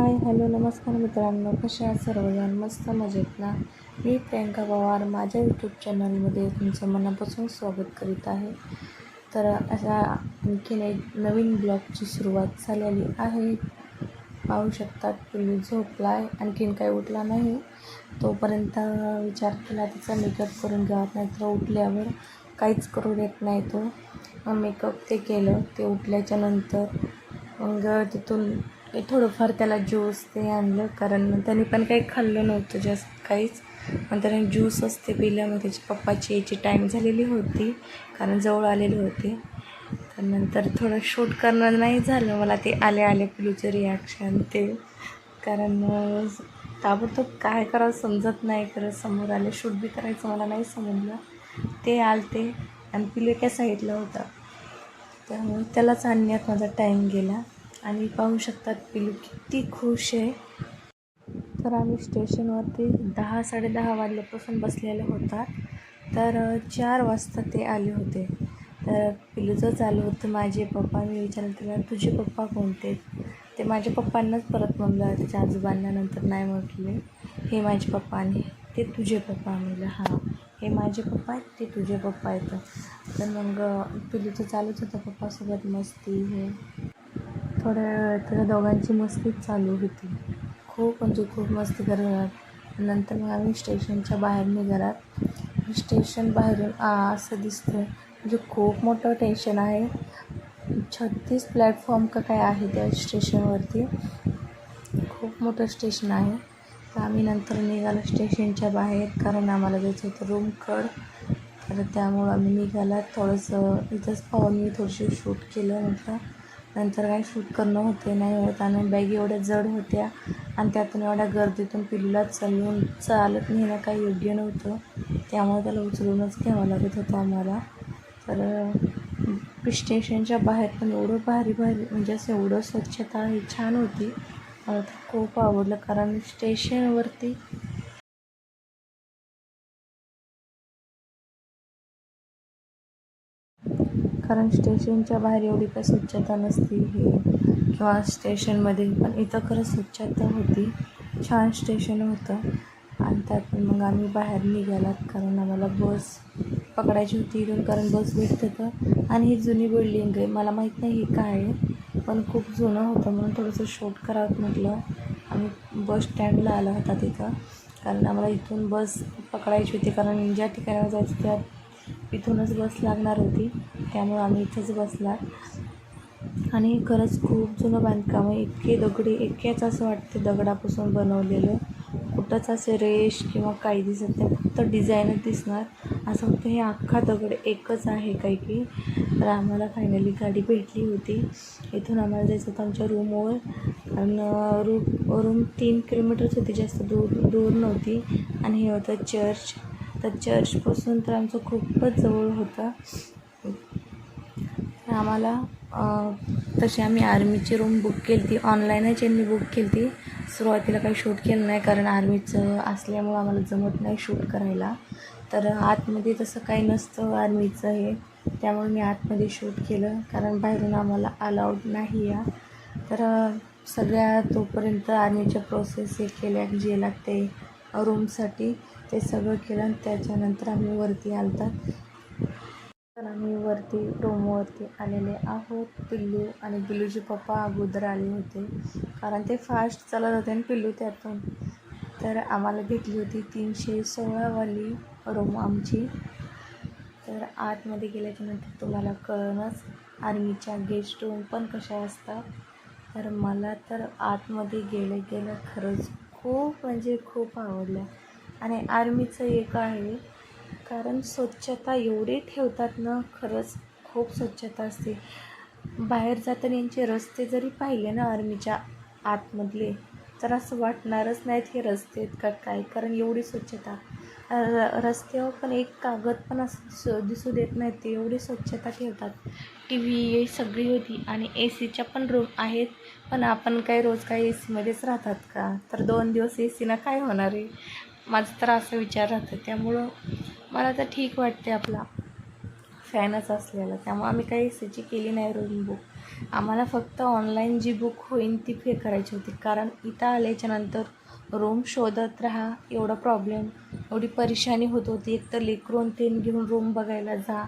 Hi hello नमस्कार मित्रांनो. कसे आहात सर्वजण? मस्त मजेत ना? मी प्रियंका पवार. माझ्या यूट्यूब चॅनलमध्ये तुमचं मनापासून स्वागत करीत आहे. तर अशा आणखीन एक नवीन ब्लॉगची सुरुवात झालेली आहे. पाहू शकतात पूर्वी झोपला आहे आणखीन काही उठला नाही. तोपर्यंत विचार केला तिचा मेकअप करून घ्यावा नाहीतर उठल्यावर काहीच करू देत नाही तो. मेकअप ते केलं. ते उठल्याच्या नंतर मग तिथून थोडंफार त्याला ज्यूस ते आणलं. कारण त्याने पण काही खाल्लं नव्हतं जास्त काहीच. मग त्याने ज्यूसच ते पिलं. मग त्याची पप्पाची याची टाईम झालेली होती. कारण जवळ आलेले होते. तर नंतर थोडं शूट करणं नाही झालं. मला ते आले आले पिलूचं रिॲक्शन ते. कारण ताबडतोब काय करावं समजत नाही. करत समोर आले शूट बी करायचं मला नाही समजलं. ते आलते. आणि पिले काय साईडला होतं. त्यामुळे त्यालाच आणण्यात माझा टाईम गेला. आणि पाहू शकतात पिलू किती खुश आहे. तर आम्ही स्टेशनवरती दहा साडेदहा वाजल्यापासून बसलेले होता. तर चार वाजता ते आले होते. तर पिलूचं चालू होतं. माझे पप्पा मी विचारलं तिला तुझे पप्पा कोणते ते माझ्या पप्पांनाच परत म्हणलं त्याच्या आजोबांना नंतर नाही म्हटले. हे माझे पप्पा आणि ते तुझे पप्पा. म्हणलं हां. हे माझे पप्पा आहेत ते तुझे पप्पा आहेत. तर मग तुझं तर चालूच होतं पप्पासोबत मस्ती हे. थोड्या वेळ तर दोघांची मस्तीच चालू होती. खूप म्हणजे खूप मस्ती करत नंतर मग आम्ही स्टेशनच्या बाहेर निघालात. स्टेशन बाहेरून असं दिसतं म्हणजे खूप मोठं टेन्शन आहे. छत्तीस प्लॅटफॉर्म का काय आहे त्या स्टेशनवरती? खूप मोठं स्टेशन आहे. तर आम्ही नंतर निघालो स्टेशनच्या बाहेर कारण आम्हाला जायचं होतं रूमकड तर त्यामुळं आम्ही निघाला. थोडंसं इथंच पाहून मी थोडीशी शूट केलं म्हटलं. नंतर काय शूट करणं होते नाही होत आणि बॅगी एवढ्या जड होत्या आणि त्यातून एवढ्या गर्दीतून पिल्लूला चालून चालत नेणं काही योग्य नव्हतं. त्यामुळे त्याला उचलूनच घ्यावं लागत होतं आम्हाला. तर स्टेशनच्या बाहेर पण एवढं भारी भारी म्हणजे असं एवढं स्वच्छता ही छान होती. मला तर खूप आवडलं कारण स्टेशनवरती कारण स्टेशनच्या बाहेर एवढी काही स्वच्छता नसती हे किंवा स्टेशनमध्ये पण इथं खरंच स्वच्छता होती. छान स्टेशन होतं. आणि त्यातून मग आम्ही बाहेर निघालात कारण आम्हाला बस पकडायची होती इथून कारण बस भेटतं तर आणि ही जुनी बिल्डिंग आहे. मला माहीत नाही ही काय आहे. पण खूप जुनं होतं म्हणून थोडंसं शूट करावं म्हटलं. आम्ही बस स्टँडला आला होता तिथं. कारण आम्हाला इथून बस पकडायची होती. कारण ज्या ठिकाणावर जायचं त्या इथूनच बस लागणार होती. त्यामुळे आम्ही इथंच बसला. आणि खरंच खूप जुनं बांधकाम आहे. इतके दगडी इतकेच असं वाटते दगडापासून बनवलेलं. कुठंच असे रेश किंवा काही दिसत नाही. फक्त डिझाईनच दिसणार. असं फक्त हे अख्खा दगड एकच आहे काही की तर आम्हाला फायनली गाडी भेटली होती. इथून आम्हाला जायचं होतं आमच्या रूमवर कारण रूम रूम तीन किलोमीटरच होती जास्त दूर दूर नव्हती. आणि हे होतं चर्च तर चर्चपासून तर आमचं खूपच जवळ होतं. तर आम्हाला तशी आम्ही आर्मीची रूम बुक केली ती ऑनलाईनच यांनी बुक केली ती सुरुवातीला काही शूट केलं नाही कारण आर्मीचं असल्यामुळं आम्हाला जमत नाही शूट करायला. तर आतमध्ये तसं काही नसतं आर्मीचं हे. त्यामुळे मी आतमध्ये शूट केलं. कारण बाहेरून आम्हाला अलाउड नाही या तर सगळ्या तोपर्यंत आर्मीच्या प्रोसेस हे केल्या जे लागते रूमसाठी ते सगळं केलं आणि त्याच्यानंतर आम्ही वरती आलतात तर आम्ही वरती रूमवरती आलेले आहोत. पिल्लू आणि पिल्लूचे पप्पा अगोदर आले होते. कारण ते फास्ट चालत होते आणि पिल्लू त्यातून. तर आम्हाला भेटली होती तीनशे सोळावाली रूम आमची. तर आतमध्ये गेल्याच्यानंतर तुम्हाला कळणंच. आर्मीच्या गेस्ट रूम पण कशा असतात? तर मला तर आतमध्ये गेलं गेलं खरंच खूप म्हणजे खूप आवडलं. आणि आर्मीचं एक आहे कारण स्वच्छता एवढी ठेवतात ना खरंच खूप स्वच्छता असते. बाहेर जाताना यांचे रस्ते जरी पाहिले ना आर्मीच्या आतमधले तर असं वाटणारच नाहीत हे रस्ते आहेत का काय कारण एवढी स्वच्छता. र रस्त्यावर पण एक कागद पण असं दिसू देत नाही ते एवढी स्वच्छता ठेवतात. टी व्ही सगळी होती आणि ए सीच्या पण रूम आहेत पण आपण काय रोज काय ए सीमध्येच राहतात का? तर दोन दिवस ए सीनं काय होणार आहे? माझं तर असा विचार राहतं त्यामुळं मला तर ठीक वाटते आपला. फॅनच असलेला त्यामुळं आम्ही काही ए सीची केली नाही रूम बुक. आम्हाला फक्त ऑनलाईन जी बुक होईल ती पे करायची होती. कारण इथं आल्याच्यानंतर रूम शोधत राहा एवढा प्रॉब्लेम एवढी परेशानी होत होती. एक तर लेकरून तेन घेऊन रूम बघायला जा.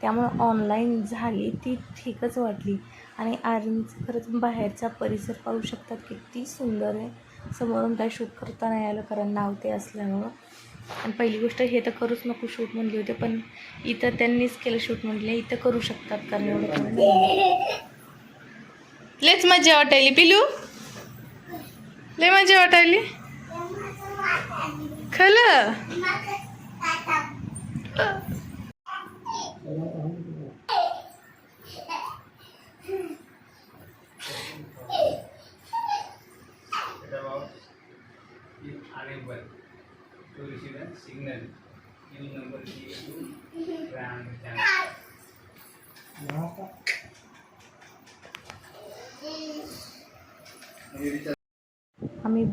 त्यामुळं ऑनलाईन झाली ती ठीकच वाटली. आणि आर्मीचं खरंच बाहेरचा परिसर पाहू शकतात किती सुंदर आहे. समोरून काय शूट करता नाही आलं कारण नाव ते असल्यामुळं. आणि पहिली गोष्ट हे तर करूच नको शूट म्हणले होते पण इथं त्यांनीच केलं शूट म्हटले इथं करू शकतात कारण एवढं लेच मजा वाटायली. पिलू? ले मजा वाटायली. खल सिग्नल यूज नंबर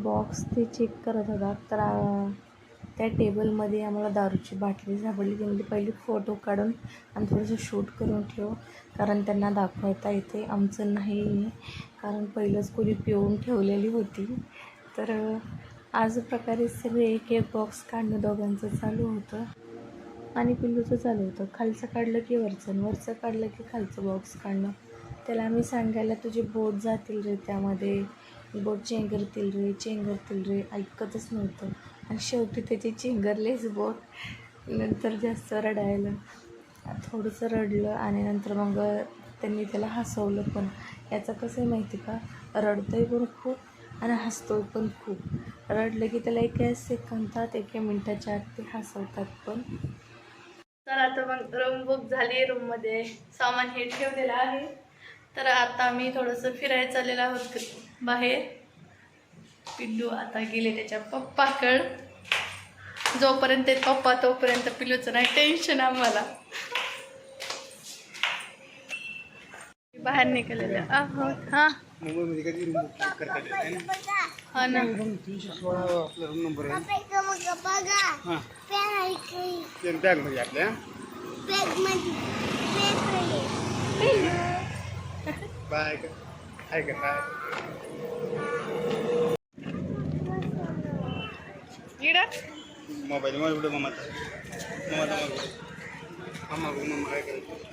बॉक्स ते चेक करत होता. तर त्या टेबलमध्ये आम्हाला दारूची बाटली सापडली. त्यामध्ये पहिले फोटो काढून आणि थोडंसं शूट करून ठेव कारण त्यांना दाखवता येते. आमचं नाही कारण पहिलंच कोणी पिऊन ठेवलेली होती. तर आज प्रकारे सगळे एक एक बॉक्स काढणं दोघांचं चालू होतं. आणि पिल्लूचं चालू होतं. खालचं काढलं की वरचं वरचं काढलं की खालचं बॉक्स काढणं. त्याला आम्ही सांगायला तुझे बोट जातील रे त्यामध्ये. बोट चेंगरतील रे चेंगरतील रे ऐकतच नव्हतं. आणि शेवटी त्याची चेंगरलेच बोट नंतर जास्त रडायला. थोडंसं रडलं आणि नंतर मग त्यांनी त्याला हसवलं पण. याचं कसं आहे माहिती का? रडतोय पण खूप आणि हसतोय पण खूप. रडलं की त्याला एका सेकंदात एका मिनटाच्या आत ते हसवतात पण. तर आता मग रूम बुक झाली रूममध्ये सामान हे ठेवलेलं आहे. तर आता आम्ही थोडंसं फिरायला चाललेलो आहोत बाहेर. पिल्लू आता गेले त्याच्या पप्पाकड. जोपर्यंत ते पप्पा तोपर्यंत पिल्लूचं नाही टेन्शन आम्हाला. बाहेर निघालेलं आहोत हां. है ना. हा. हां बॅगमध्ये आपल्या. मध्ये. बाय का आहे का काय इडा मोबाईल मोबाईल कुठं काय करायचं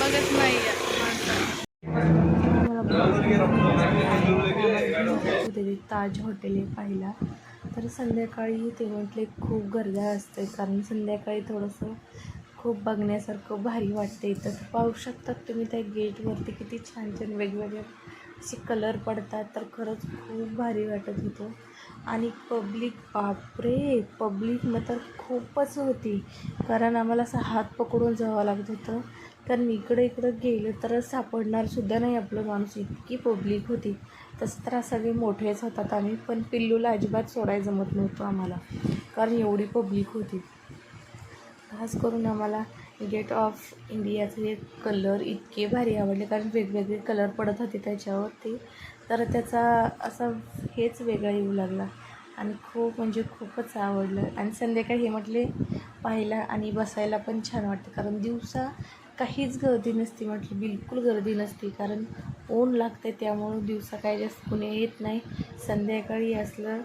बघत नाही ताज हॉटेल आहे पाहिला तर संध्याकाळी ते म्हटले खूप गर्दी असते कारण संध्याकाळी थोडंसं खूप बघण्यासारखं भारी वाटते इथं तर पाहू शकतात तुम्ही त्या गेटवरती किती छान छान वेगवेगळे असे कलर पडतात. तर खरंच खूप भारी वाटत होतं. आणि पब्लिक बापरे! पब्लिक मग तर खूपच होती. कारण आम्हाला असं हात पकडून जावं लागत होतं. कारण इकडं इकडं गेलं तर सापडणारसुद्धा नाही आपलं माणूस. इतकी पब्लिक होती. तसं तर सगळे मोठेच होतात आम्ही. पण पिल्लूला अजिबात सोडायला जमत नव्हतं आम्हाला. कारण एवढी पब्लिक होती. खास करून आम्हाला गेट ऑफ इंडियाचे हे कलर इतके भारी आवडले कारण वेगवेगळे कलर पडत होते त्याच्यावरती. तर त्याचा असा हेच वेगळा येऊ लागला आणि खूप म्हणजे खूपच आवडलं. आणि संध्याकाळी हे म्हटले पाहायला आणि बसायला पण छान वाटतं कारण दिवसा काहीच गर्दी नसती म्हटली बिलकुल गर्दी नसती कारण ऊन लागते त्यामुळं दिवसा काय जास्त कुणी येत नाही. संध्याकाळी असलं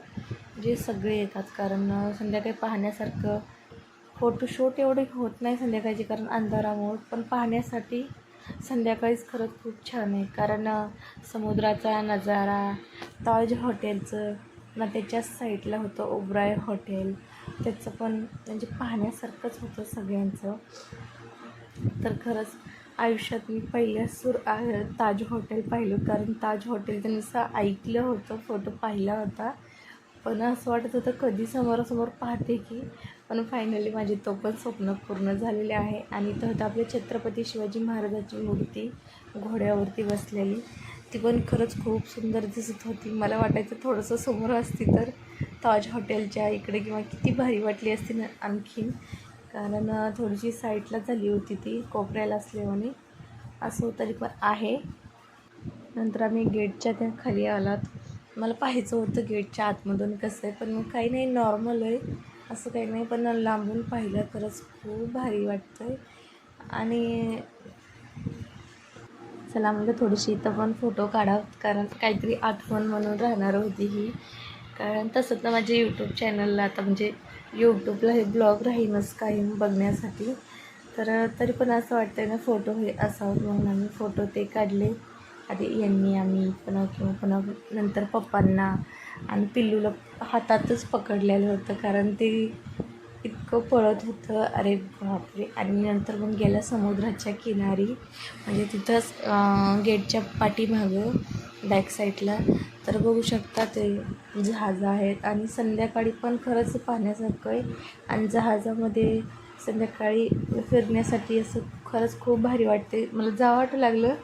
जे सगळे येतात कारण संध्याकाळी पाहण्यासारखं फोटोशूट एवढे होत नाही संध्याकाळचे कारण अंधारामुळं पण पाहण्यासाठी संध्याकाळीच खरंच खूप छान आहे. कारण समुद्राचा नजारा ताज हॉटेलचं ना त्याच्याच साईडला होतं ओब्राय हॉटेल त्याचं पण म्हणजे पाहण्यासारखंच होतं सगळ्यांचं. तर खरंच आयुष्यात मी पहिल्या सुर ताज हॉटेल पाहिलं. कारण ताज हॉटेल नुसतं ऐकलं होतं फोटो पाहिला होता. पण असं वाटत होतं कधी समोरासमोर पाहते की पण फायनली माझे तो पण स्वप्न पूर्ण झालेले आहे. आणि तर आपल्या छत्रपती शिवाजी महाराजाची मूर्ती घोड्यावरती बसलेली. ती पण खरंच खूप सुंदर दिसत होती. मला वाटायचं थोडंसं समोर असती तर ताज हॉटेलच्या इकडे किंवा किती भारी वाटली असती ना आणखीन. कारण थोडीशी साईडला झाली होती ती कोपऱ्याला असल्यामुळे असं तरी पण आहे. नंतर आम्ही गेटच्या त्या खाली आलात. मला पाहायचं होतं गेटच्या आतमधून कसं आहे पण मग काही नाही नॉर्मल आहे. असं काही नाही पण लांबून पाहिलं खरंच खूप भारी वाटतं आहे आणि चला म्हणजे थोडीशी इथं पण फोटो काढा कारण काहीतरी आठवण म्हणून राहणार होती ही. कारण तसं तर माझ्या यूट्यूब चॅनलला आता म्हणजे यूट्यूबला हे ब्लॉग राहीनच काही बघण्यासाठी. तर तरी पण असं वाटतं ना फोटो हे असावं म्हणून आम्ही फोटो ते काढले. आधी यांनी आम्ही पण किंवा पुन्हा नंतर पप्पांना आणि पिल्लूला हातातच पकडलेलं होतं कारण ते इतकं पळत होतं. अरे बापरे. आणि नंतर मग गेला समुद्राच्या किनारी. म्हणजे तिथंच गेटच्या पाठीमागं बॅक साईडला तर बघू शकता ते जहाजं आहेत. आणि संध्याकाळी पण खरंच पाण्यासारखं आहे. आणि जहाजामध्ये संध्याकाळी फिरण्यासाठी असं खरंच खूप भारी वाटते. मला जा वाटू लागलं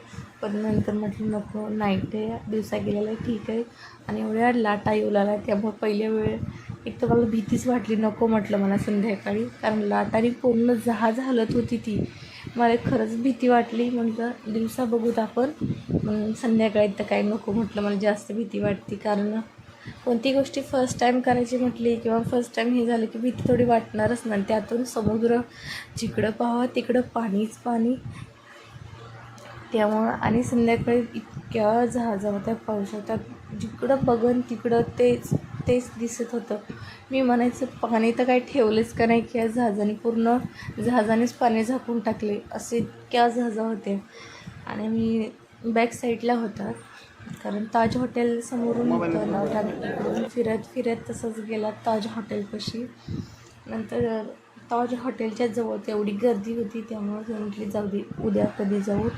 पण नंतर म्हटलं नको नाईट आहे दिवसा गेलेला आहे ठीक आहे. आणि एवढ्या लाटा येऊ लागला त्यामुळे पहिल्या वेळ एक तर मला भीतीच वाटली नको म्हटलं मला संध्याकाळी. कारण लाटाने पूर्ण जहाज हलत होती ती. मला खरंच भीती वाटली. म्हटलं दिवसा बघूत आपण. मग संध्याकाळी तर काही नको म्हटलं मला जास्त भीती वाटते. कारण कोणती गोष्टी फर्स्ट टाईम करायची म्हटली किंवा फर्स्ट टाईम हे झालं की भीती थोडी वाटणारच ना. त्यातून समुद्र जिकडं पाहावं तिकडं पाणीच पाणी. त्यामुळं आणि संध्याकाळी इतक्या जहाजा होत्या पावसाच्यात जिकडं बघन तिकडं तेच तेच दिसत होतं. मी म्हणायचं पाणी तर काही ठेवलेच का नाही की या जहाजाने पूर्ण जहाजानेच पाणी झाकून टाकले? असे इतक्या जहाजा होत्या. आणि मी बॅक साईडला होता. कारण ताज हॉटेल समोरून होतं ना आणि इकडून फिरत फिरत तसंच गेला ताज हॉटेलपाशी नंतर ताज हॉटेलच्या जवळ तेवढी गर्दी होती त्यामुळे म्हटली जाऊ दे उद्या कधी जाऊ.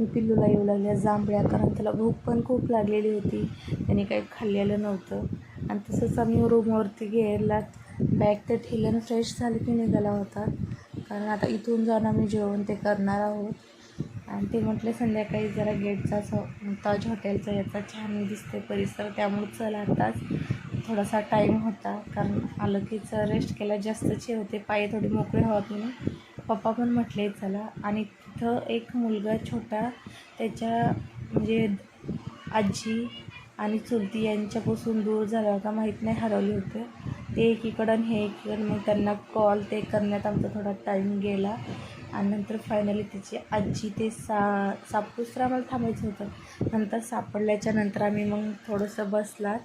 मी पिल्लूला येऊ लागल्या जांभळ्या कारण त्याला भूक पण खूप लागलेली होती. त्याने काही खाल्लेलं नव्हतं. आणि तसंच आम्ही रूमवरती गेला. बॅग ते ठेल्यानं फ्रेश झालं की निघाला होता. कारण आता इथून जाऊन आम्ही जेवण ते करणार आहोत. आणि ते म्हटले संध्याकाळी जरा गेटचा ताज हॉटेलचा याचा छान दिसते परिसर. त्यामुळे चला आताच थोडासा टाईम होता. कारण आलं कीच रेस्ट केला. जास्तचे होते. पाय थोडे मोकळे हवा म्हणून. पप्पा पण म्हटले चला. आणि तिथं एक मुलगा छोटा त्याच्या म्हणजे आजी आणि चुलती यांच्यापासून दूर झाला होता माहीत नाही हरवले होते. ते एकीकडं आणि हे एकीकडं मग त्यांना कॉल ते करण्यात आमचा थोडा टाईम गेला. आणि नंतर फायनली तिची आजी ते सा सापुसरा आम्हाला थांबायचं होतं. नंतर सापडल्याच्या नंतर आम्ही मग थोडंसं बसलात.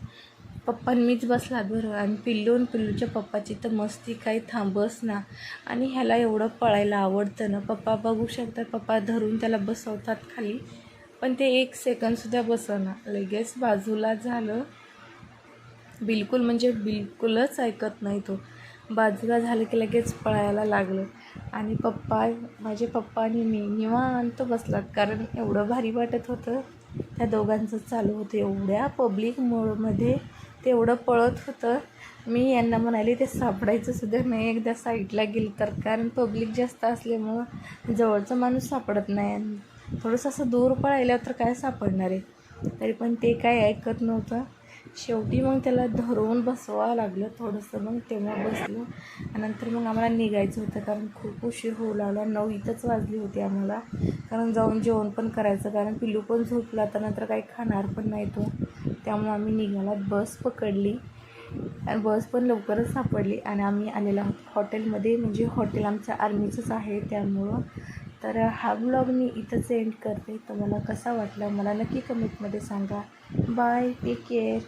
पप्पा मीच बसला बरं आणि पिल्लू आणि पिल्लूच्या पप्पाची तर मस्ती काही थांबस ना. आणि ह्याला एवढं पळायला आवडतं ना. पप्पा बघू शकतात पप्पा धरून त्याला बसवतात खाली. पण ते एक सेकंदसुद्धा बसना लगेच बाजूला झालं. बिलकुल म्हणजे बिलकुलच ऐकत नाही तो. बाजूला झालं की लगेच पळायला लागलं. आणि पप्पा माझे पप्पा आणि मी निवांत बसलात. कारण एवढं भारी वाटत होतं. त्या दोघांचं चालू होतं. एवढ्या पब्लिक मोडमध्ये तेवढं पळत होतं. मी यांना म्हणाले ते सापडायचं सुद्धा नाही. एकदा साईडला गेलं तर. कारण पब्लिक जास्त असल्यामुळं जवळचा माणूस सापडत नाही. आणि थोडंसं असं दूर पळायल्यावर तर काय सापडणार आहे? तरी पण ते काय ऐकत नव्हतं. शेवटी मग त्याला धरून बसवावं लागलं थोडंसं. मग तेव्हा बसलो. आणि नंतर मग आम्हाला निघायचं होतं. कारण खूप उशीर होऊ लागला. नऊ इथंच वाजली होती आम्हाला. कारण जाऊन जेवण पण करायचं. कारण पिल्लू पण झोपला. तर नंतर काही खाणार पण नाही तो. त्यामुळे आम्ही निघाला बस पकडली. आणि बस पण लवकरच सापडली आणि आम्ही आलेलो आहोत हॉटेलमध्ये. म्हणजे हॉटेल आमचं आर्मीचंच आहे त्यामुळं. तर हा ब्लॉग मी इथंच एंड करते. तुम्हाला कसा वाटला? मला नक्की कमेंटमध्ये सांगा. Bye take care